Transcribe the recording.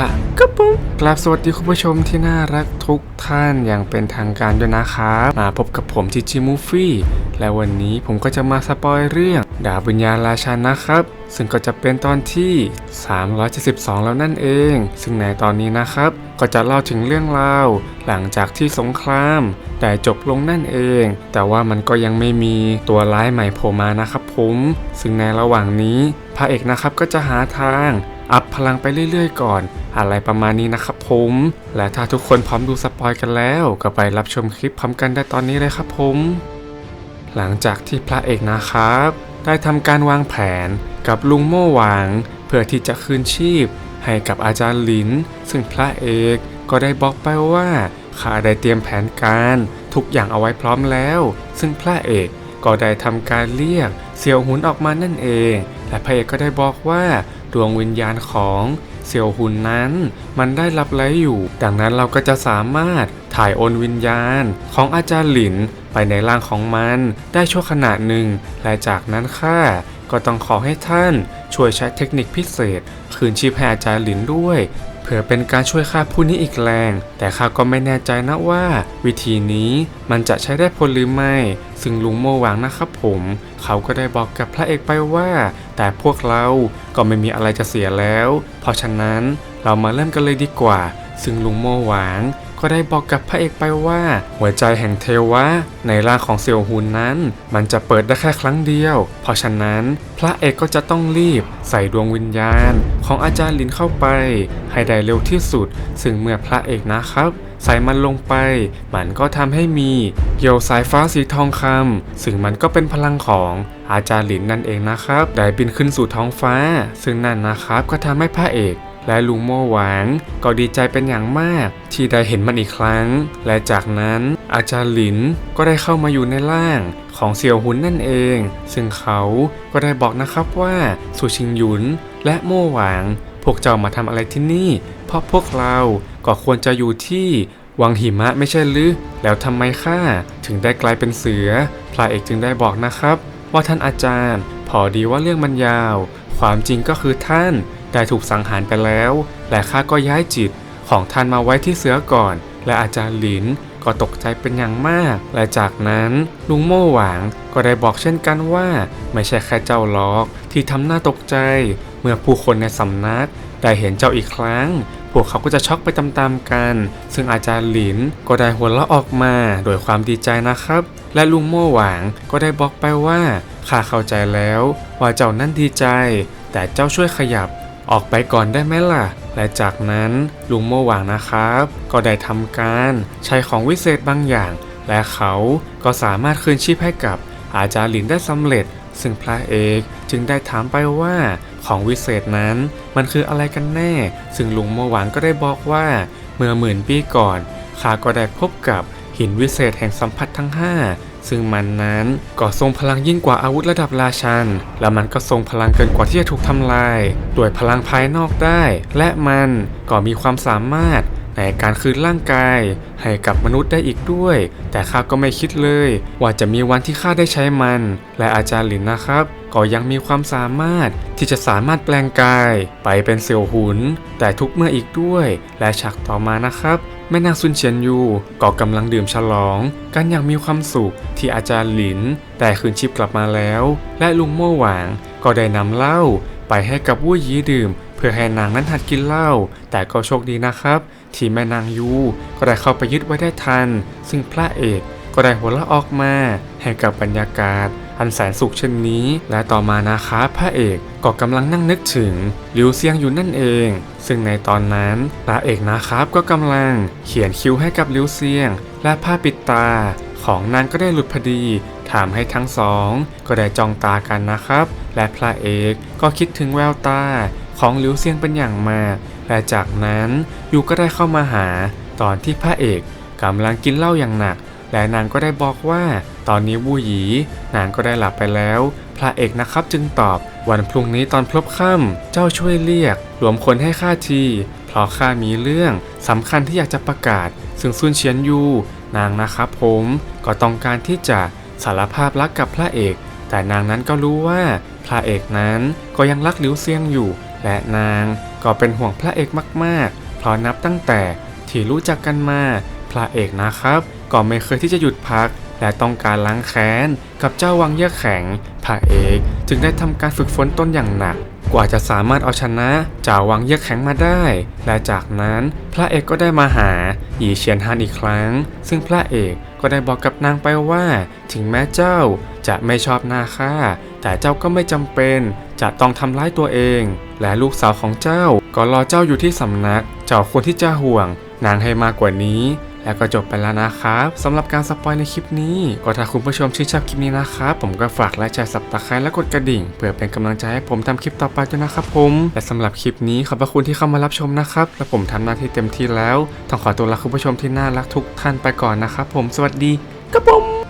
ละก็ปุ๊บกราบสวัสดีคุณผู้ชมที่น่ารักทุกท่านอย่างเป็นทางการด้วยนะครับมาพบกับผมจีจีมูฟี่และวันนี้ผมก็จะมาสปอยเรื่องดาบวิญญาณราชันนะครับ ซึ่งก็จะเป็นตอนที่ 372 แล้วนั่นเอง ซึ่งในตอนนี้นะครับ ก็จะเล่าถึงเรื่องราวหลังจากที่สงครามได้จบลงนั่นเอง แต่ว่ามันก็ยังไม่มีตัวร้ายใหม่โผล่มานะครับผม ซึ่งในระหว่างนี้พระเอกนะครับก็จะหาทาง อัพพลังไปเรื่อยๆก่อน อะไรประมาณนี้นะครับผม และถ้าทุกคนพร้อมดูสปอยกันแล้ว ก็ไปรับชมคลิปพร้อมกันได้ตอนนี้เลยครับผม หลังจากที่พระเอกนะครับ ได้ทำการวางแผนกับลุงโม่หวาง เพื่อที่จะคืนชีพ ให้กับอาจารย์หลิน ซึ่งพระเอกก็ได้บอกไปว่าข้าได้เตรียมแผนการทุกอย่างเอาไว้พร้อมแล้ว ซึ่งพระเอกก็ได้ทำการเรียกเสี่ยวหุนออกมานั่นเอง และพระเอกก็ได้บอกว่า ดวงวิญญาณของเสี่ยวหุนนั้น มันได้รับไล้อยู่ ดังนั้นเราก็จะสามารถถ่ายโอนวิญญาณของอาจารย์หลินไปในร่างของมันได้ชั่วขณะหนึ่ง และจากนั้นข้าก็ต้องขอให้ท่านช่วยใช้เทคนิคพิเศษ คืนชีพให้อาจารย์หลินด้วย เพื่อเป็นการช่วยข้าผู้นี้อีกแรง แต่ข้าก็ไม่แน่ใจนะว่า วิธีนี้มันจะใช้ได้ผลหรือไม่ ซึ่งลุงโมหวังนะครับผม เขาก็ได้บอกกับพระเอกไปว่า แต่พวกเราก็ไม่มีอะไรจะเสียแล้ว เพราะฉะนั้นเรามาเริ่มกันเลยดีกว่า ซึ่งลุงโมหวัง ก็ได้บอกกับพระเอกไปว่า หัวใจแห่งเทวะ ในร่างของเสี่ยวหุนนั้น มันจะเปิดได้แค่ครั้งเดียว เพราะฉะนั้นพระเอกก็จะต้องรีบใส่ดวงวิญญาณ ของอาจารย์ลินเข้าไป ให้ได้เร็วที่สุด ซึ่งเมื่อพระเอกนะครับใส่มันลงไป มันก็ทำให้มีเกี่ยวสายฟ้าสีทองคำซึ่งมันก็เป็นพลังของอาจารย์หลินนั่นเองนะครับ ได้บินขึ้นสู่ท้องฟ้า ซึ่งนั่นนะครับก็ทำให้พระเอก และลุงโม่หวางก็ดีใจเป็นอย่างมาก ที่ได้เห็นมันอีกครั้ง และจากนั้นอาจารย์หลินก็ได้เข้ามาอยู่ในร่างของเสี่ยวหุนนั่นเอง ซึ่งเขาก็ได้บอกนะครับว่าสุชิงหยุนและโม่หวาง พวกเจ้ามาทำอะไรที่นี่ เพราะพวกเราก็ควรจะอยู่ที่วังหิมะไม่ใช่หรือ แล้วทำไมข้าถึงได้กลายเป็นเสือ พระเอกจึงได้บอกนะครับ ว่าท่านอาจารย์ พอดีว่าเรื่องมันยาว ความจริงก็คือท่าน ได้ถูกสังหารไปแล้ว และข้าก็ย้ายจิตของท่านมาไว้ที่เสือก่อน และอาจารย์หลินก็ตกใจเป็นอย่างมาก และจากนั้นลุงโม่หวางก็ได้บอกเช่นกันว่า ไม่ใช่แค่เจ้าล็อกที่ทำหน้าตกใจ เมื่อผู้คนในสำนัก ได้เห็นเจ้าอีกครั้ง พวกเขาก็จะช็อกไปตามๆกัน ซึ่งอาจารย์หลินก็ได้หัวเราะออกมาโดยความดีใจนะครับ และลุงโม่หวางก็ได้บอกไปว่าข้าเข้าใจแล้ว ว่าเจ้านั่นดีใจ แต่เจ้าช่วยขยับ ออกไปก่อนได้ไหมล่ะ และจากนั้นลุงโมหวังนะครับ ก็ได้ทำการใช้ของวิเศษบางอย่าง และเขาก็สามารถคืนชีพให้กับอาจารย์หลินได้สำเร็จ ซึ่งพระเอกจึงได้ถามไปว่าของวิเศษนั้นมันคืออะไรกันแน่ ซึ่งลุงโมหวังก็ได้บอกว่า เมื่อหมื่นปีก่อนข้าก็ได้พบกับหินวิเศษแห่งสัมผัสทั้งห้า ซึ่งมันนั้นก็ทรงพลังยิ่งกว่าอาวุธระดับราชัน และมันก็ทรงพลังเกินกว่าที่จะถูกทำลายด้วยพลังภายนอกได้ และมันก็มีความสามารถในการคืนร่างกายให้กับมนุษย์ได้อีกด้วย แต่ข้าก็ไม่คิดเลย ว่าจะมีวันที่ข้าได้ใช้มัน และอาจารย์หลินนะครับ ก็ยังมีความสามารถที่จะสามารถแปลงกาย ไปเป็นเสี่ยวหุน แต่ทุกเมื่ออีกด้วย และฉากต่อมานะครับ แม่นางซุนเฉียนยูก็กำลังดื่มฉลอง กันอย่างมีความสุขที่อาจารย์หลิน แต่คืนชีพกลับมาแล้ว และลุงโม่หวางก็ได้นำเหล้าไปให้กับวู่ยีดื่ม เพื่อให้นางนั้นหัดกินเหล้าแต่ก็โชคดีนะครับ ที่แม่นางยูก็ได้เข้าไปยึดไว้ได้ทัน ซึ่งพระเอกก็ได้หัวเราะออกมาให้กับบรรยากาศ อันแสนสุขเช่นนี้ และต่อมานะครับพระเอกก็กำลังนั่งนึกถึงหลิวเซียงอยู่นั่นเอง ซึ่งในตอนนั้นพระเอกนะครับก็กำลังเขียนคิ้วให้กับหลิวเซียง และผ้าปิดตาของนางก็ได้หลุดพอดีถามให้ทั้งสอง ก็ได้จ้องตากันนะครับ และพระเอกก็คิดถึงแววตาของหลิวเซียงเป็นอย่างมาก และจากนั้นยูก็ได้เข้ามาหาตอนที่พระเอกกำลังกินเหล้าอย่างหนัก และนางก็ได้บอกว่า ตอนนี้วูหยีนางก็ได้หลับไปแล้ว พระเอกนะครับจึงตอบ วันพรุ่งนี้ตอนพลบค่ำเจ้าช่วยเรียก รวมคนให้ข้าที เพราะข้ามีเรื่องสำคัญที่อยากจะประกาศ ซึ่งซุนเฉียนยู นางนะครับผมก็ต้องการที่จะสารภาพรักกับพระเอก แต่นางนั้นก็รู้ว่า พระเอกนั้นก็ยังรักหลิวเซียงอยู่ และนางก็เป็นห่วงพระเอกมากๆ เพราะนับตั้งแต่ที่รู้จักกันมา พระเอกนะครับ ก็ไม่เคยที่จะหยุดพัก และต้องการล้างแค้น กับเจ้าวังเยือกแข็งพระเอกจึงได้ทำการฝึกฝนตนอย่างหนัก กว่าจะสามารถเอาชนะเจ้าวังเยือกแข็งมาได้ และจากนั้นพระเอกก็ได้มาหาหยีเฉียนฮานอีกครั้ง ซึ่งพระเอกก็ได้บอกกับนางไปว่า ถึงแม้เจ้าจะไม่ชอบหน้าข้าแต่เจ้าก็ไม่จำเป็นจะต้องทำร้ายตัวเอง และลูกสาวของเจ้าก็รอเจ้าอยู่ที่สำนัก เจ้าควรที่จะห่วงนางให้มากกว่านี้ แล้วก็จบไปแล้วนะครับสำหรับการสปอยในคลิปนี้ ก็ถ้าคุณผู้ชมชื่นชอบคลิปนี้นะครับผมก็ฝากไลค์แชร์สับตะไคร้และกดกระดิ่ง เพื่อเป็นกำลังใจให้ผมทำคลิปต่อไปด้วยนะครับผมและสำหรับคลิปนี้ขอบพระคุณที่เข้ามารับชมนะครับและผมทำหน้าที่เต็มที่แล้วต้องขอตัวลาคุณผู้ชมที่น่ารักทุกท่านไปก่อนนะครับผมสวัสดีครับผม